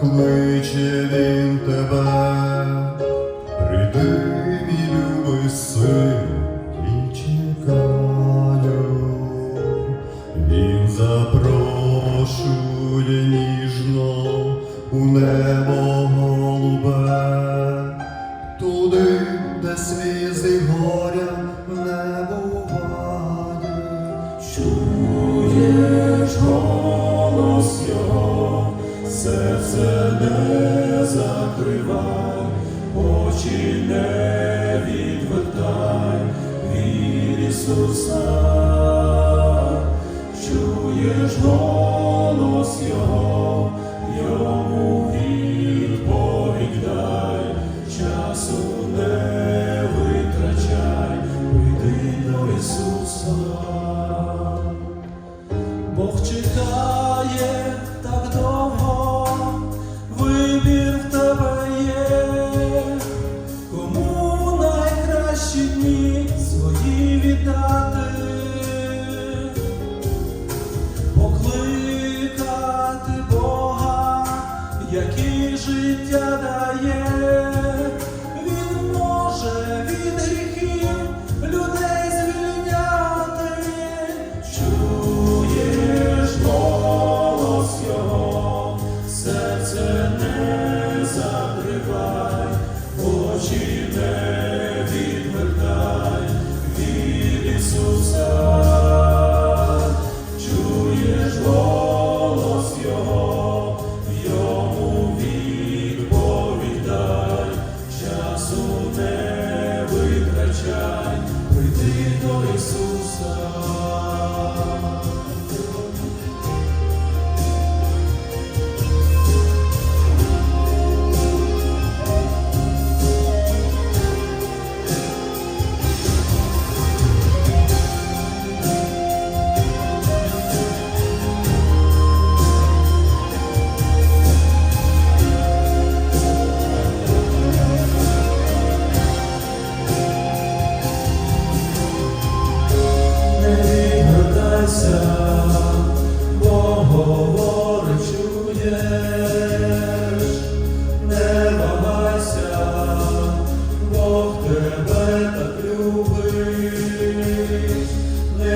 Кличе Він тебе, прийди, мій любий сину, і чекаю. Він запрошує ніжно у небо голубе, туди, де слізи горя не буває. Чуєш голос Його, серце не закривай, очі не відвертай. Вір Ісуса, чуєш голос Його,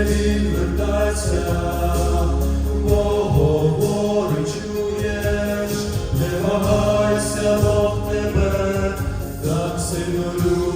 він вертається, бо говорить, не вагайся Бог тебе, так сильно любить.